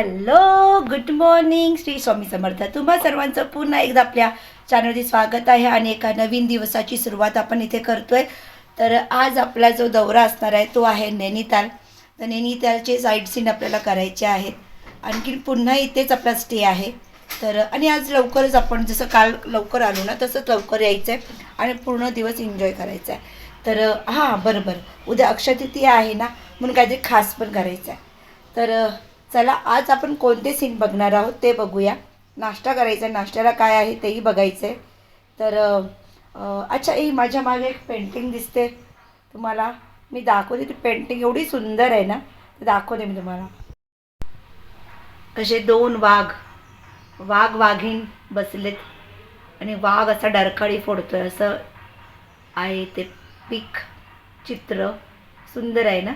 Hello good morning. Shri Swami Samarth. तुम्हा सर्वांचं पुन्हा एकदा आपल्या चॅनलमध्ये स्वागत आहे आणि एका नवीन दिवसाची सुरुवात आपण इथे करतोय. तर आज आपला जो दौरा असणार आहे तो आहे नैनिताल. तर नैनितालचे साईट सीन आपल्याला करायचे आहेत. आणखी पुन्हा इथेच आपला स्टे आहे. तर आणि आज लवकरच आपण जसं काल लवकर आलो ना तसंच लवकर यायचं आहे आणि पूर्ण दिवस एन्जॉय करायचा आहे तर हां बरं बरं. उद्या अक्षय आहे ना म्हणून काहीतरी खास पण करायचं आहे तर चला आज आपण कोणते सीन बघणार आहोत ते बघूया. नाश्ता करायचा आहे नाश्त्याला काय आहे तेही बघायचं आहे तर अच्छा ही माझ्या मागे एक पेंटिंग दिसते तुम्हाला. मी दाखवते ती पेंटिंग एवढी सुंदर आहे ना. ते दाखवते मी तुम्हाला. कसे दोन वाघ वाघ वाघीण बसलेत आणि वाघ असा डरकाळी फोडतोय. असं आहे ते पीक चित्र. सुंदर आहे ना?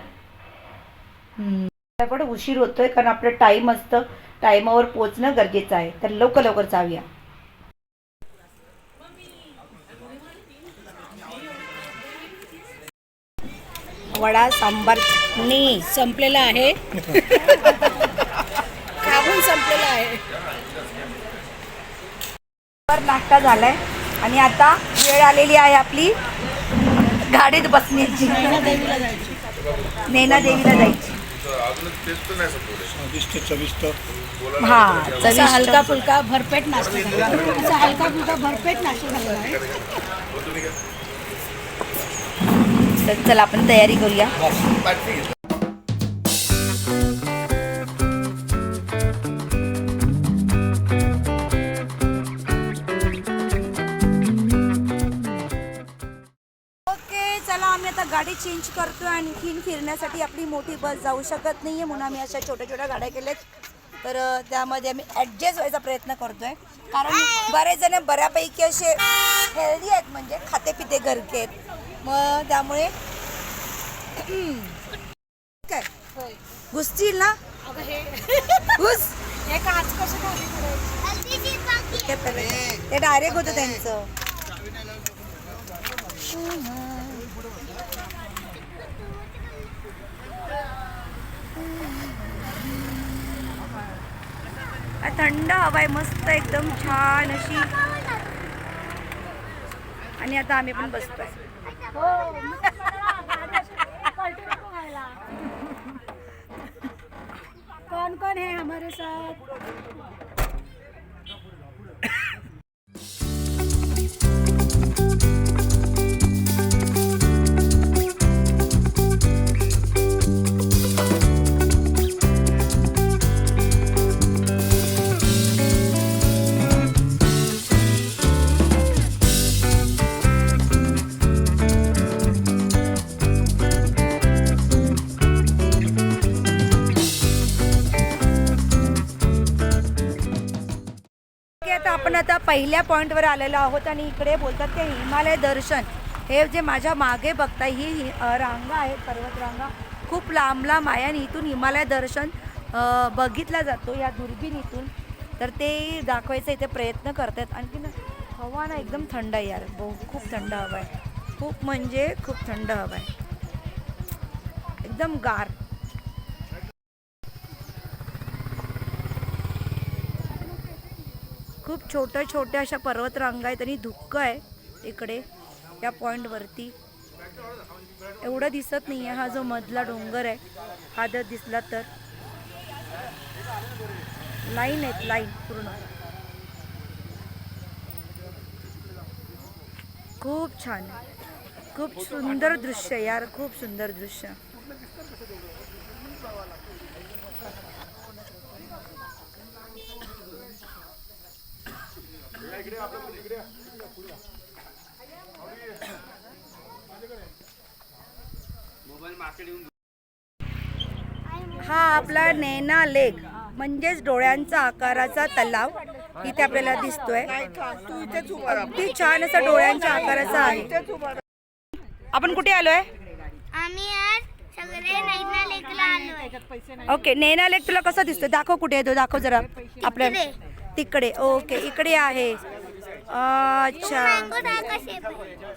पण उशीर होतोय कारण आपलं टाईम असतं. टाईमावर पोचणं गरजेचं आहे. तर लवकर लवकर जाऊया. वडा सांबार. नी संपलेला आहे. खाऊन संपलेला आहे. वर नाश्ता झालाय. आणि आता वेळ आलेली आहे आपली. गाडीत बसण्याची. देवीला जायची. नेना देवीला जायची. हा चविष्ट. हलका फुलका भरपेट नाश्ता झाला हलका फुलका भरपेट नाश्ता आहे. तर चला आपण तयारी करूया. गाडी चेंज करतोय आणखीन फिरण्यासाठी आपली मोठी बस जाऊ शकत नाहीये म्हणून आम्ही अशा छोट्या छोट्या गाड्या केल्यात. तर त्यामध्ये आम्ही ॲडजस्ट व्हायचा प्रयत्न करतोय. कारण बरेच जण बऱ्यापैकी असे हेल्दी आहेत म्हणजे खाते पिते घरके आहेत. मग त्यामुळे काय? घुसतील ना? अगं हे घुस. हे ते डायरेक्ट होतं त्यांचं. थंड हवा आहे मस्त एकदम छान अशी. आणि आता आम्ही पण बसतोय. कौन कौन है हमारे साथ? पहिल्या पॉईंटवर आलेलो आहोत आणि इकडे बोलतात ते हिमालय दर्शन. हे जे माझ्या मागे बघताय ही रांगा आहेत पर्वत रांगा. खूप लांब लांब आहे आणि इथून हिमालय दर्शन बघितला जातो या दुर्बिणीतून तर ते दाखवायचा इथे प्रयत्न करतात आणखी ना हवा ना एकदम थंड आहे यार. बहु खूप थंड हवा आहे. खूप म्हणजे खूप थंड हवा आहे. एकदम गार. खूप छोट्या छोट्या अशा पर्वतरांगा आहेत आणि धुकं आहे इकडे या पॉईंटवरती एवढं दिसत नाही आहे हा जो मधला डोंगर आहे हा जर दिसला तर. लाईन आहेत लाईन पूर्ण. खूप छान. खूप सुंदर दृश्य यार खूप सुंदर दृश्य. हा आपला नैना लेक म्हणजेच डोळ्यांचा आकाराचा तलाव इथे आपल्याला दिसतोय. अगदी छान असा डोळ्यांच्या आकाराचा आहे. आपण कुठे आलोय? आम्ही आज सगळे नैना लेकला आलोय. ओके नैना लेक तुला कसा दिसतोय? दाखव कुठे आहे तो दाखव जरा. आपल्या तिकडे. ओके इकडे आहे. अच्छा.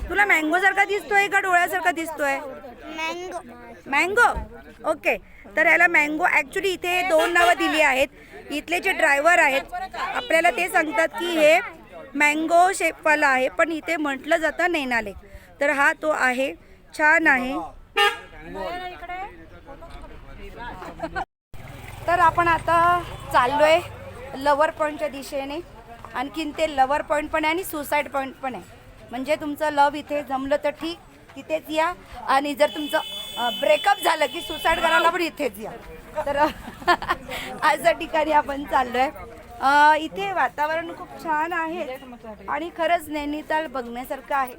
तुला मँगो सारखा दिसतोय का डोळ्यासारखा दिसतोय? Mango mango okay. तर याला मँगो ॲक्च्युली इथे दोन नावं दिली आहेत. इथले जे ड्रायव्हर आहेत आपल्याला ते सांगतात की हे मँगो शेपवाला आहे पण इथे म्हटलं जातं नैनाले तर हा तो आहे. छान आहे. तर आपण आता चाललोय. लवर पॉईंटच्या दिशेने आणखीन ते लवर पॉईंट पण आहे आणि सुसाईड पॉईंट पण आहे. म्हणजे तुमचं लव इथे जमलं तर ठीक तिथेच या. आणि जर तुमचं ब्रेकअप झालं की सुसाईड करायला पण इथेच या. तर अशा ठिकाणी आपण चाललो आहे इथे वातावरण खूप छान आहे आणि खरंच नैनिताल बघण्यासारखं आहे.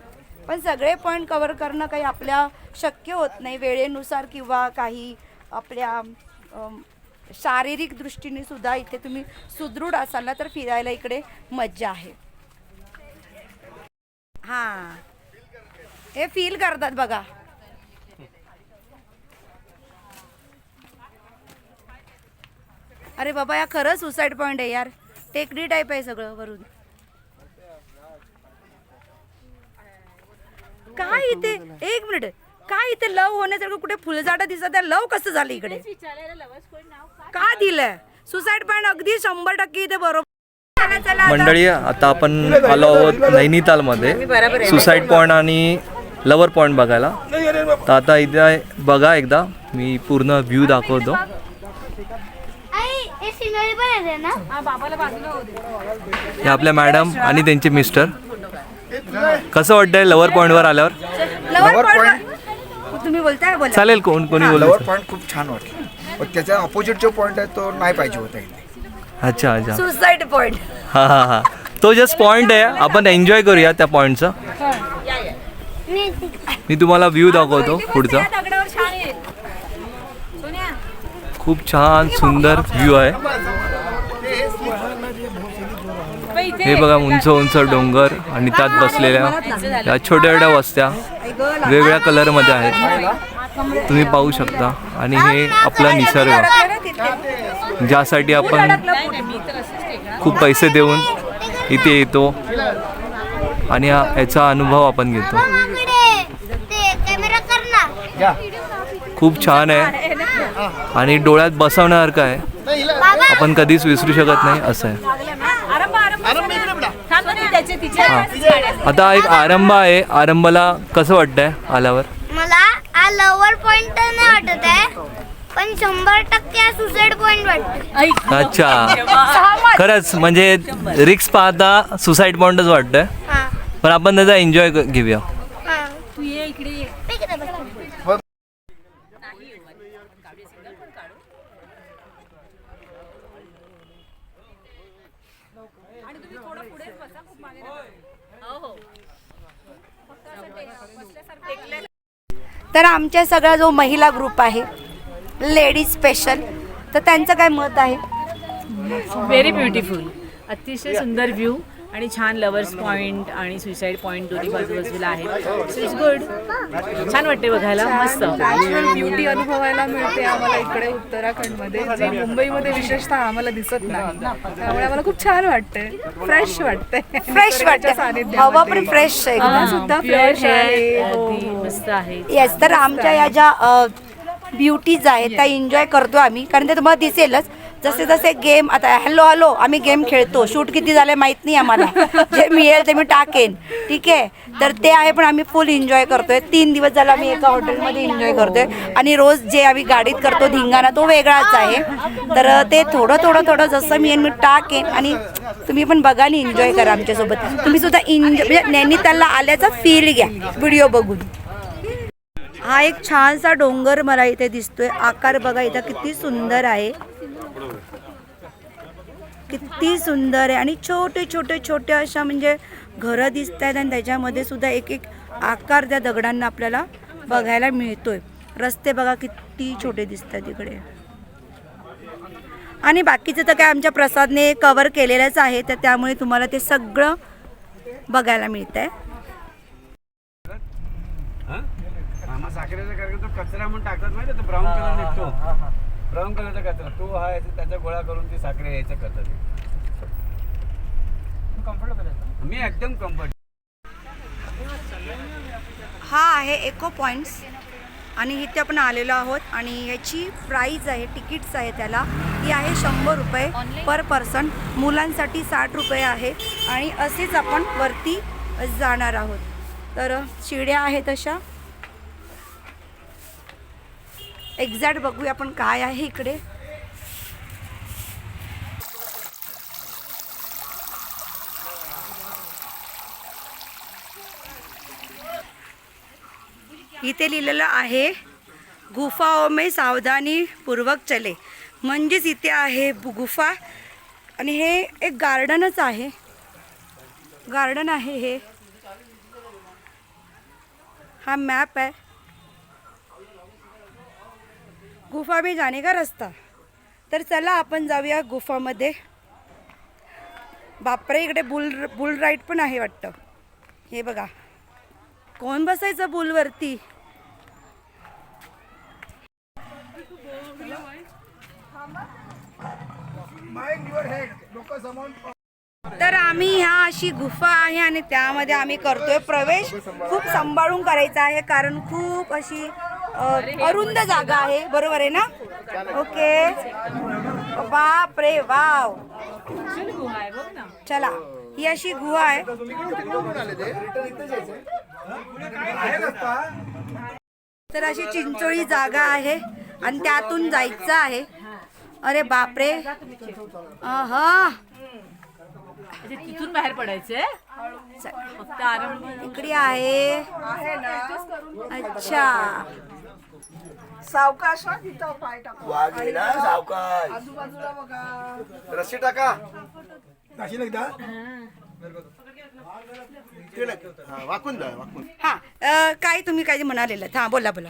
पण सगळे पॉईंट कवर करणं काही आपल्या शक्य होत नाही वेळेनुसार किंवा काही आपल्या शारीरिक दृष्टीने सुद्धा इथे तुम्ही सुदृढ असाल ना तर फिरायला इकडे मज्जा आहे. हां. हे फील करतात बघा. अरे बाबा या खरं सुसाईड पॉईंट आहे यार. टेकडी टाईप आहे सगळं वरून. काय इथे? एक मिनिट काय इथे लव होण्यासारखं कुठे फुलझाडं दिसत आहे लव कसं झालं इकडे? का दिलंय? सुसाईड पॉईंट अगदी शंभर टक्के इथे बरोबर. मंडळी आता आपण आलो आहोत नैनितालमध्ये. सुसाईड पॉईंट आणि लवर पॉईंट बघायला. तर आता इथे बघा एकदा मी पूर्ण व्ह्यू दाखवतो. हे हे आपल्या मॅडम आणि त्यांचे मिस्टर. कसं वाटतंय लवर पॉईंटवर आल्यावर? लवर पॉईंट तुम्ही बोलताय बोला. चालेल कोण कोणी लवर बोलतो पॉईंट खूप छान वाटलं. पण त्याच्या ऑपोजिट जो पॉईंट आहे तो नाही पाहिजे होता इथे. अच्छा अच्छा. सुसाईड पॉईंट हा हा हा. तो जस्ट पॉईंट आहे. आपण एन्जॉय करूया त्या पॉईंटचा मी मी तुम्हाला व्ह्यू दाखवतो पुढचा. खूप छान सुंदर व्ह्यू आहे. हे बघा उंच उंच डोंगर आणि त्यात बसलेल्या या छोट्या छोट्या वस्त्या. वेगवेगळ्या कलरमध्ये आहेत. तुम्ही पाहू शकता. आणि हे आपला निसर्ग. ज्यासाठी आपण खूप पैसे देऊन इथे येतो आणि याचा अनुभव आपण घेतो. खूप छान आहे. आणि डोळ्यात बसवण्यासारखं आहे आपण कधीच विसरू शकत नाही असं आहे. हा. आता एक आरंभ आहे. आरंभाला कसं वाटतंय आल्यावर? मला हा लवर पॉइंट तर नाही वाटत आहे पण शंभर टक्के हा सुसाईड पॉइंट वाटत. अच्छा. खरंच म्हणजे रिक्स पाहता सुसाईड पॉईंटच वाटतंय. हा. पण आपण त्याचा एन्जॉय घेऊया. हा. तू ये इकडे इकडे बस. तर आमच्या सगळा जो महिला ग्रुप आहे लेडीज स्पेशल तर त्यांचं काय मत आहे? व्हेरी ब्युटिफुल अतिशय सुंदर व्ह्यू आणि छान लवर्स पॉइंट आणि सुसाईड पॉइंट दोन्ही बाजूबाजूला आहे सो इट्स गुड छान वाटते बघायला. मस्त. नॅचरल ब्युटी अनुभवायला मिळते आम्हाला इकडे उत्तराखंडमध्ये. जी मुंबईमध्ये विशेषतः आम्हाला दिसत नाही. त्यामुळे आम्हाला खूप छान वाटते फ्रेश वाटते फ्रेश वाटते हवा पण फ्रेश आहे. एकदम. सुद्धा फ्रेश आहे. हो, हो. मस्त आहे. येस तर आमच्या या ज्या ब्युटीज आहेत त्या एन्जॉय करतो आम्ही. कारण ते तुम्हाला दिसेलच. जसे जसे गेम आता हॅलो हॅलो आम्ही गेम खेळतो. शूट किती झाले माहीत नाही आम्हाला. जे मिळेल ते मी टाकेन. ठीक आहे? तर ते आहे पण आम्ही फुल एन्जॉय करतोय. तीन दिवस झाला आम्ही एका हॉटेलमध्ये एन्जॉय करतोय. आणि रोज जे आम्ही गाडीत करतो धिंगाणा तो वेगळाच आहे. तर ते थोडं थोडं थोडं जसं मी मी टाकेन आणि तुम्ही पण बघा आणि एन्जॉय करा आमच्यासोबत. तुम्ही सुद्धा एन्जॉय म्हणजे नैनितालला आल्याचा फील घ्या. व्हिडिओ बघून. हा एक छानसा डोंगर मला इथे दिसतोय. आकार बघा इथं किती सुंदर आहे. किती सुंदर आहे. आणि छोटे छोटे छोटे अशा म्हणजे घरं दिसत आहेत आणि त्याच्यामध्ये सुद्धा एक एक आकार त्या दगडांना आपल्याला बघायला मिळतोय. रस्ते बघा किती छोटे दिसत आहेत इकडे. आणि बाकीचं तर काय आमच्या प्रसादने कवर केलेलंच आहे तर त्यामुळे तुम्हाला ते सगळं बघायला मिळतंय. मामा साखरेचा कार्यक्रम तो कचरा म्हणून टाकतात माहिती तो ब्राऊन कलर निघतो. ब्राऊन कलरचा कचरा तो हा याचा- त्याचा गोळा करून ती साखरे यायचं करतात. कम्फर्टेबल मी एकदम कम्फर्ट हा आहे एको पॉईंट्स आणि इथे आपण आलेलो आहोत. आणि याची प्राईज आहे तिकीट्स आहे त्याला. ती आहे शंभर रुपये पर पर्सन मुलांसाठी साठ रुपये आहे. आणि असेच आपण वरती जाणार आहोत. तर शिड्या आहेत अशा. एक्झॅक्ट बघूया आपण काय आहे इकडे. इथे लिहिलेलं आहे गुफा में सावधानी पूर्वक चले. म्हणजेच इथे आहे गुफा आणि हे एक गार्डनच आहे. गार्डन आहे हे. हा मॅप आहे. गुफा भी जाने का रस्ता। तर चला आपण जाऊया गुफामध्ये. बापरे इकडे बुल बुल राईड पण आहे वाटतं. हे बघा. कोण बसायचं बुलवरती? तर आम्ही ह्या अशी गुफा आहे आणि त्यामध्ये आम्ही करतोय प्रवेश. खूप सांभाळून करायचा आहे कारण खूप अशी अरुंद जागा आहे. बरोबर आहे ना? ओके. बाप रे वाव. चला ही अशी गुहा आहे. तर अशी चिंचोळी जागा आहे आणि त्यातून जायचं आहे. अरे बापरे. हा म्हणजे तिथून बाहेर पडायचंय? इकडे आहे. अच्छा. सावकाश हा तिथं पाय टाकू. वाघेला सावकाश. आजूबाजूला बघा. रस्सी टाका. हा वाकून जा वाकून. हा अ, काय तुम्ही काय म्हणालेलं? हा बोला बोला.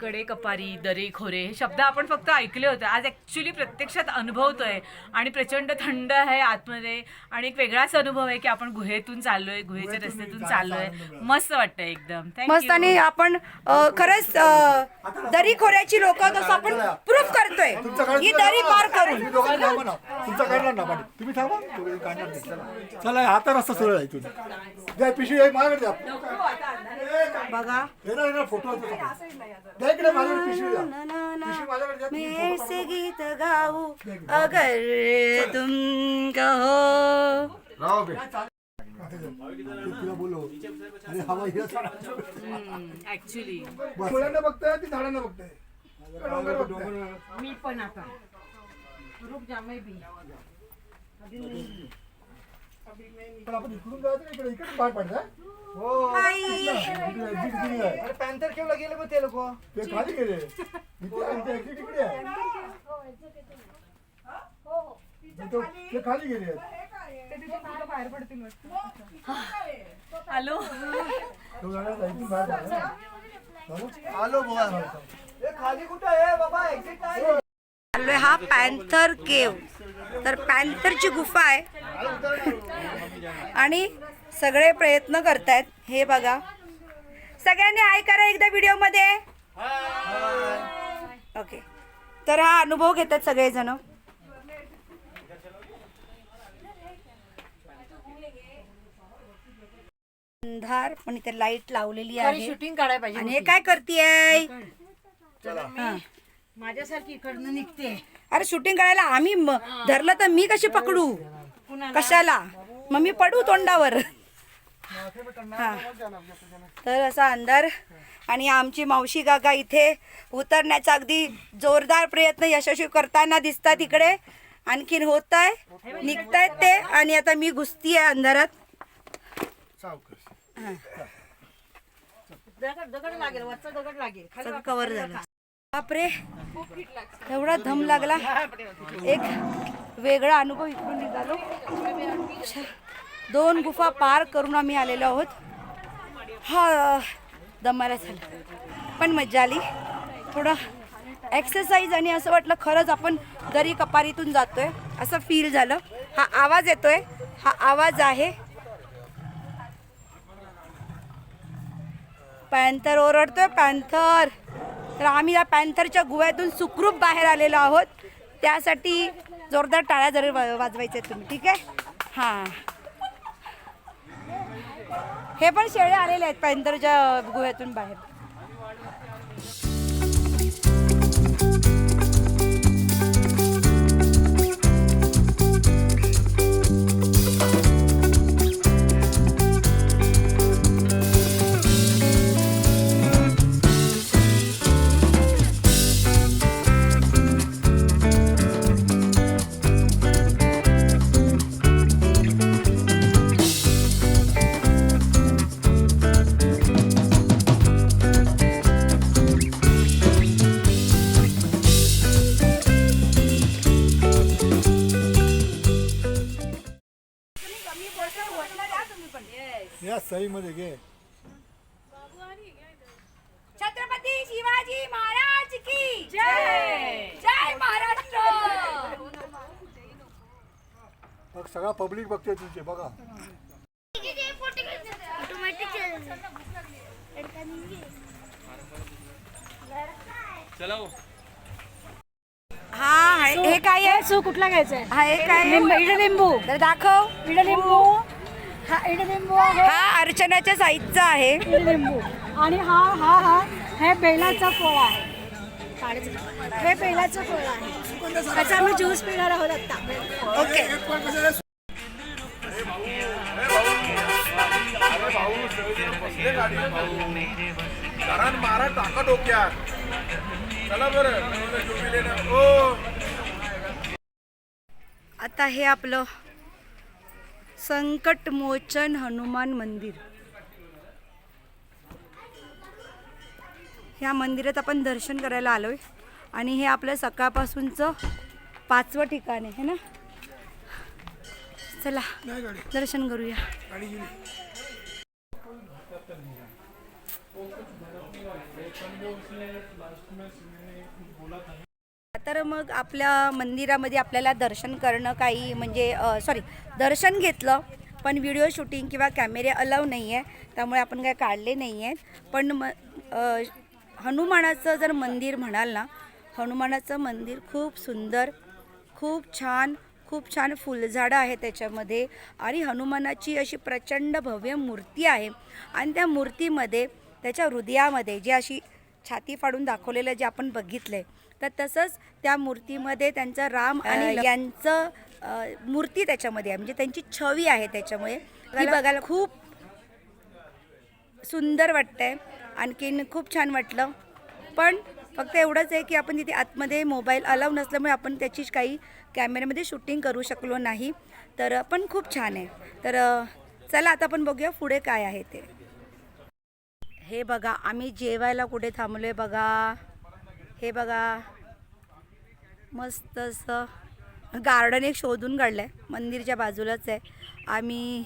कडे कपारी दरे खोरे हे शब्द आपण फक्त ऐकले होते. आज ऍक्च्युली प्रत्यक्षात अनुभवतोय आणि प्रचंड थंड आहे आतमध्ये आणि एक वेगळाच अनुभव आहे की आपण गुहेतून चाललोय गुहेच्या रस्त्यातून चाललोय. मस्त वाटतंय एकदम. मस्त. आणि आपण खरंच दरी खोऱ्याची लोक जसं आपण प्रूफ करतोय. ही दरी पार करून. तुमचा काढणार ना पाणी तुम्ही थांबा. तुम्ही काढणार नाही. चला. आता रस्ता सरळ आहे तुझा. पिशवी बघा. फोटो द्या इकडे माझ्याकडे पिशवी द्या. पिशवी माझ्याकडे द्या तुम्ही मैं ऐसे गीत गाऊ अगर तुम कहो. राव बे. तुला हवा ऍक्च्युली बघताय ती झाडांना बघताय. डोंगर बघताय. मी पण आता. रुक जा मैं भी पण आपण इकडून जायचं का इकडे इकडे बाहेर पडताय आई इकडे exit किती आहे? अरे पॅन्थर केवढा गेले मग ते लोक. ते खाली गेले. इथे आहे, इथे exit इकडे. आहे इथं- ते खाली गेले. बाहेर पडतील. हॅलो. तो जाणार नाही, इथून बाहेर पडा. आलो बुवा. ए खाली कुठं आहे? बाबा एक्झिट हा पॅन्थर केव. तर पॅन्थरची गुफा आहे. आणि सगळे प्रयत्न करतायत. हे बघा. सगळ्यांनी आय करा एकदा व्हिडिओमध्ये. ओके. तर हा अनुभव घेतात सगळेजण. अंधार पण इथे लाइट लावलेली आहे. शूटिंग काढायला पाहिजे आणि हे काय करतीये? माझ्यासारखी इकडनं निघते. अरे शूटिंग करायला आम्ही धरलं तर मी कशी पकडू? कशाला? मग मी पडू तोंडावर. हा. तर असा अंधार आणि आमची मावशी काका इथे उतरण्याचा अगदी जोरदार प्रयत्न यशस्वी करताना दिसतात इकडे. आणखीन होत आहे निघतायत ते आणि आता मी घुसती आहे अंधारात दगड लागेल वरचा दगड लागेल. कव्हर झालं. बापरे एवढा धम लागला. एक वेगळा अनुभव इकडून निघालो. दोन गुफा पार करून आम्ही आलेलो आहोत. हा दमायला झालं. पण मजा आली. थोडं एक्सरसाइज आणि असं वाटलं खरंच आपण दरी कपारीतून जातोय. असं फील झालं. हा आवाज येतोय. हा आवाज आहे. पॅन्थर ओरडतोय. पॅन्थर. तर आम्ही या पॅन्थरच्या गुह्यातून सुखरूप बाहेर आलेलो आहोत. त्यासाठी जोरदार टाळ्या जरी वाजवायच्या तुम्ही ठीक आहे? हां. हे पण शेळे आलेले आहेत पॅन्थरच्या गुह्यातून बाहेर. सईमध्ये घे. छत्रपती शिवाजी महाराज की जय. जय महाराष्ट्र. बघ सगळा पब्लिक बघते तुमचे बघा. ऑटोमॅटिक हा. आहे- हे काय आहे? सो कुठला घ्यायचा आहे हा हे काय आहे? लिंबू तर दाखव. इडलिंबू हा इडलिंबू आहे. हा अर्चनाच्या साईजचा आहे. इडलिंबू. आणि हा हा हा हे बेलाचा फळ आहे. हे बेलाचं फळ आहे. त्याचा आम्ही ज्यूस पिणार आहोत आता. ओके. कारण मारा टाका डोक्यात. चला बरं. ओ आता हे आपलं संकटमोचन हनुमान मंदिर. ह्या मंदिरात आपण दर्शन करायला आलो आहे आणि हे आपलं सकाळपासूनचं पाचवं ठिकाण आहे है ना? चला दर्शन करूया. तर मग आपल्या मंदिरामध्ये आपल्याला दर्शन करणं काही म्हणजे सॉरी दर्शन घेतलं पण व्हिडिओ शूटिंग किंवा कॅमेरे अलाव नाही आहे त्यामुळे आपण काय काढले नाही आहेत पण म हनुमानाचं जर मंदिर म्हणाल ना हनुमानाचं मंदिर खूप सुंदर खूप छान खूप छान फुलझाडं आहे त्याच्यामध्ये. आणि हनुमानाची अशी प्रचंड भव्य मूर्ती आहे. आणि त्या मूर्तीमध्ये त्याच्या हृदयामध्ये जी अशी छाती फाडून दाखवलेलं जे आपण बघितलं आहे तर तसंच त्या मूर्तीमध्ये त्यांचं राम आणि यांचं मूर्ती त्याच्यामध्ये आहे. म्हणजे त्यांची छवी आहे त्याच्यामुळे. बघायला खूप सुंदर वाटतंय. आणखीन खूप छान वाटलं. पण फक्त एवढंच आहे की आपण तिथे आतमध्ये मोबाईल अलाव नसल्यामुळे आपण त्याची काही कॅमेऱ्यामध्ये शूटिंग करू शकलो नाही. तर पण खूप छान आहे. तर चला आता आपण बघूया पुढे काय आहे ते. हे बघा आम्ही जेवायला कुठे थांबलो आहे बघा. हे बघा. मस्त असं गार्डन एक शोधून काढलं आहे मंदिरच्या बाजूलाच आहे. आम्ही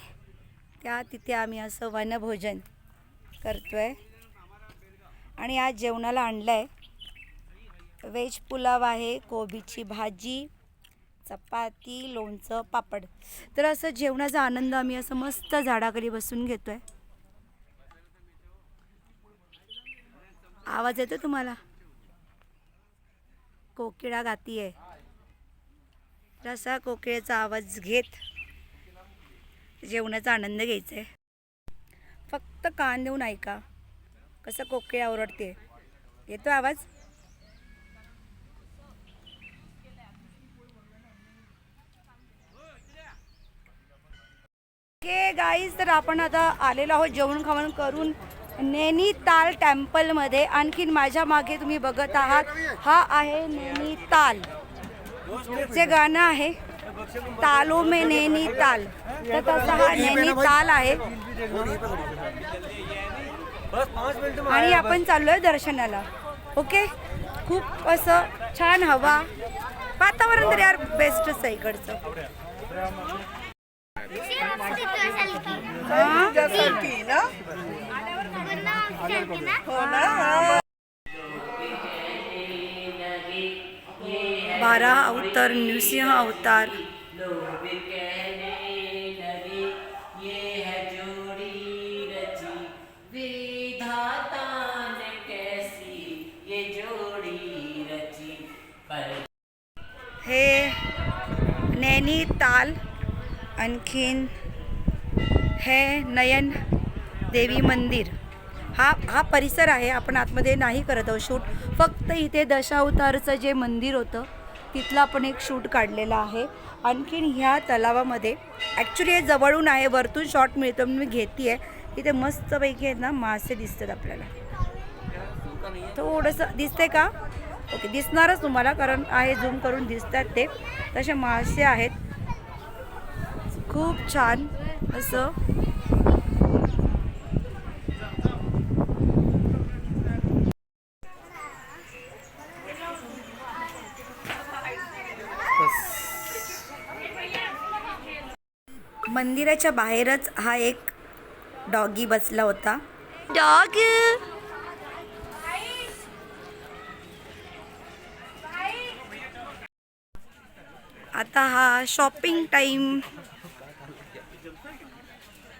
त्या तिथे आम्ही असं वनभोजन करतो आहे आणि आज जेवणाला आणलं आहे व्हेज पुलाव आहे कोबीची भाजी चपाती लोणचं पापड. तर असं जेवणाचा आनंद आम्ही असं मस्त झाडाखाली बसून घेतो आहे आवाज येतो तुम्हाला? कोकिळा गाती आहे असा कोकिळेचा आवाज घेत जेवणाचा आनंद घ्यायचा आहे फक्त कान देऊन ऐका कसं कोकिळा ओरडते. येतो आवाज? ओके गाईज तर आपण आता आलेलो आहोत जेवण खावण करून. नैनीताल टेम्पलमध्ये आणखीन माझ्या मागे तुम्ही बघत आहात. हा आहे नैनीताल जे गाणं आहे तालो में नैनीताल तर तसा हा नैनीताल आहे. आणि आपण चाललोय दर्शनाला. ओके? खूप असं छान हवा. वातावरण तर यार बेस्टच आहे इकडचं. हा? बारा अवतार नृसिंह अवतार। हे नैनीताल आणखीन हे नयन देवी मंदिर। हा हा परिसर आहे आपण आतमध्ये नाही करत आहोत शूट. फक्त इथे दशावतारचं जे मंदिर होतं तिथलं आपण एक शूट काढलेलं आहे. आणखीन ह्या तलावामध्ये ॲक्च्युली हे जवळून आहे वरतून शॉट मिळतो मी घेते आहे इथे मस्तपैकी आहेत ना मासे दिसतात आपल्याला. थोडंसं दिसतंय का? ओके दिसणारच तुम्हाला कारण आहे झूम करून दिसतात ते. तसे मासे आहेत. खूप छान असं. मंदिराच्या बाहेरच हा एक डॉगी बसला होता. डॉग? आता हा शॉपिंग टाईम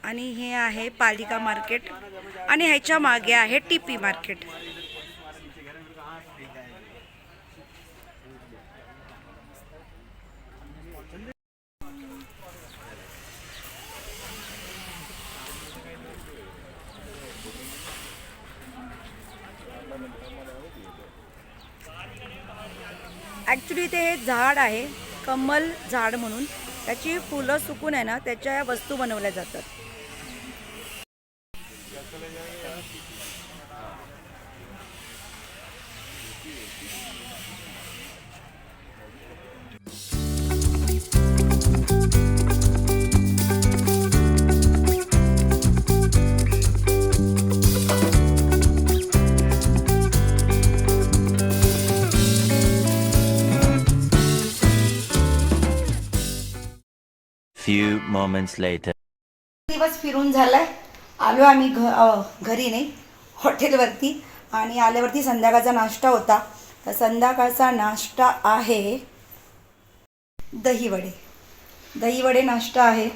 आणि हे आहे पालिका मार्केट आणि ह्याच्या मागे आहे टीपी मार्केट ॲक्च्युली ते हे झाड आहे कमल झाड म्हणून. त्याची फुलं सुकून आहे ना त्याच्या वस्तू बनवल्या जातात. Few moments later. दिवस फिरून झालाय. आलो आम्ही घ अ, घरी नाही हॉटेलवरती आणि आल्यावरती संध्याकाळचा नाश्ता होता. तर संध्याकाळचा नाश्ता आहे दहीवडे. दहीवडे नाश्ता आहे.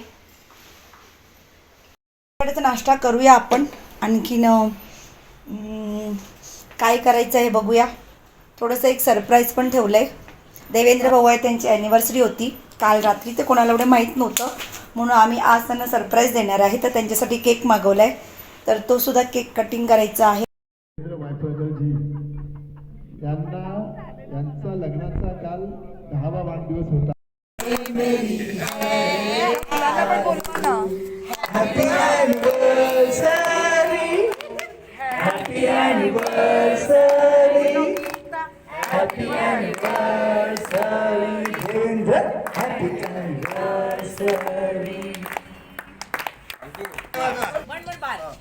दहीवड्याचा नाश्ता करूया आपण. आणखीन अं, काय करायचं आहे बघूया. थोडंसं एक सरप्राईज पण ठेवलं आहे देवेंद्र भाऊ आहे त्यांची ॲनिव्हर्सरी होती. काल रात्री ते कोणाला एवढं माहीत नव्हतं. म्हणून आम्ही आज त्यांना सरप्राईज देणार आहे. तर त्यांच्यासाठी केक मागवला आहे तर तो सुद्धा केक कटिंग करायचा आहे. लग्नाचा काल दहावा वाढदिवस होता.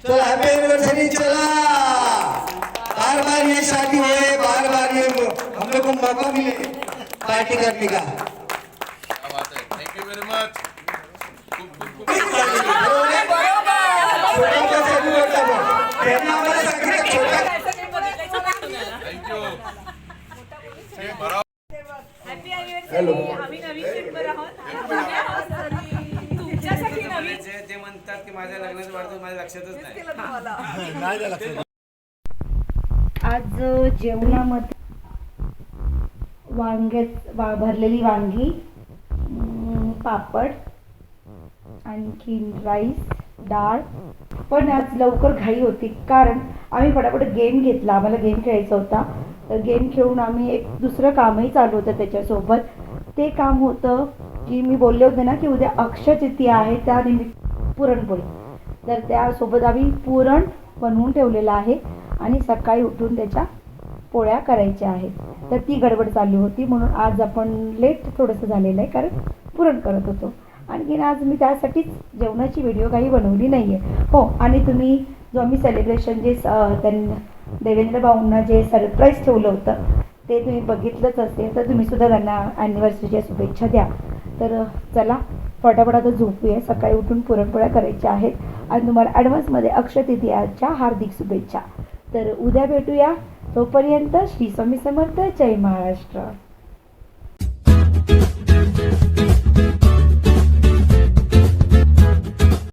चला हॅपी एनिवर्सरी चला. बार बार ये शादी होए बार बार ये हम लोग को मौका मिले. पार्टी करने का. आज जेवणामध्ये वांग्यात वा भरलेली वांगी पापड आणखीन राईस डाळ. पण आज लवकर घाई होती कारण आम्ही फटाफट गेम घेतला. आम्हाला गेम खेळायचा होता. तर गेम खेळून आम्ही एक दुसरं कामही चालू होतं त्याच्यासोबत. ते काम होतं की मी बोलले होते ना की उद्या अक्षयतृतीय आहे त्या निमित्त पुरणपोळी. तर त्यासोबत आम्ही पुरण बनवून ठेवलेलं आहे आणि सकाळी उठून त्याच्या पोळ्या करायच्या आहेत. तर ती गडबड चालली होती म्हणून आज आपण लेट थोडंसं झालेलं आहे कारण पुरण करत होतो. आणखीन आज मी त्यासाठीच जेवणाची व्हिडिओ काही बनवली नाही आहे हो आणि तुम्ही जो आम्ही सेलिब्रेशन जे स- त्यांना देवेंद्र भाऊंना जे सरप्राईज ठेवलं होतं ते तुम्ही बघितलंच असेल तर तुम्ही सुद्धा त्यांना ॲनिव्हर्सरीच्या शुभेच्छा द्या. तर चला पटापट आता झोपूया. सकाळी उठून पुरणपोळ्या करायच्या आहेत. आणि तुम्हाला ॲडव्हान्समध्ये अक्षय हार्दिक शुभेच्छा. तर उद्या भेटूया. तोपर्यंत श्री स्वामी समर्थ. जय महाराष्ट्र.